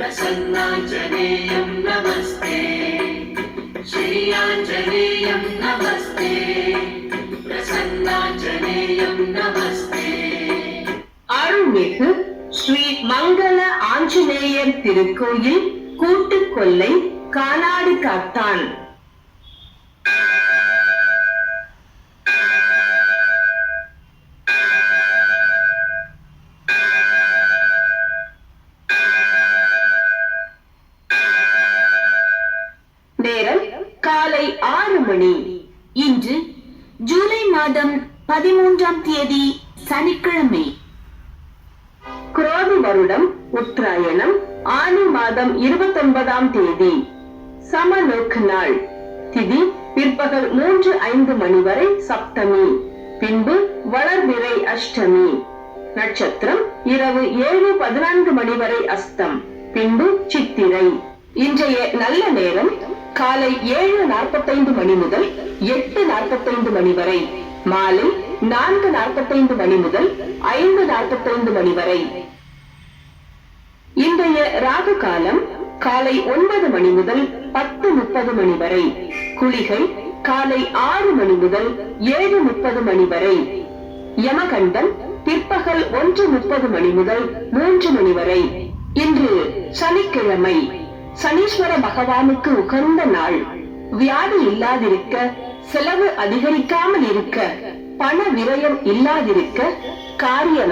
प्रसन्नाञ्जनेयं नमस्ते श्रीयाञ्जनेयं नमस्ते प्रसन्नाञ्जनेयं नमस्ते அருள்மிகு ஸ்ரீ மங்கள ஆஞ்சநேயர் திருக்கோயில் கூட்டுக்கொல்லை காலாடு காத்தான் நேரம் காலை ஆறு மணி. இன்று ஜூலை மாதம் பதிமூன்றாம் தேதி சனிக்கிழமை. குரோதி வருடம் உத்தராயணம் ஆனி மாதம் இருபத்தி ஒன்பதாம் தேதி. சமநோக்கு நாள். திதி பிற்பகல் மூன்று ஐந்து மணி வரை சப்தமி. பின்பு வளர்விரை அஷ்டமி. நட்சத்திரம் இரவு ஏழு பதினான்கு மணி வரை அஸ்தம். பின்பு சித்திரை. இன்றைய நல்ல நேரம் காலை ஏழு நாற்பத்தைந்து மணி முதல் எட்டு நாற்பத்தைந்து மணி வரை மாலை நான்கு நாற்பத்தைந்து மணி முதல் ஐந்து நாற்பத்தைந்து மணி வரை. இன்றைய ராகு காலம் காலை ஒன்பது மணி முதல் பத்து முப்பது மணி வரை குளிகை காலை ஆறு மணி முதல் ஏழு முப்பது மணி வரை யமகண்டம் பிற்பகல் ஒன்று முப்பது மணி முதல் மூன்று மணி வரை. இன்று சனிக்கிழமை. சனீஸ்வர பகவானுக்கு உகந்த நாள். வியாதி இல்லாதிருக்க செலவு அதிகரிக்காமல் இருக்க பண விரயம் இல்லாதிருக்க காரிய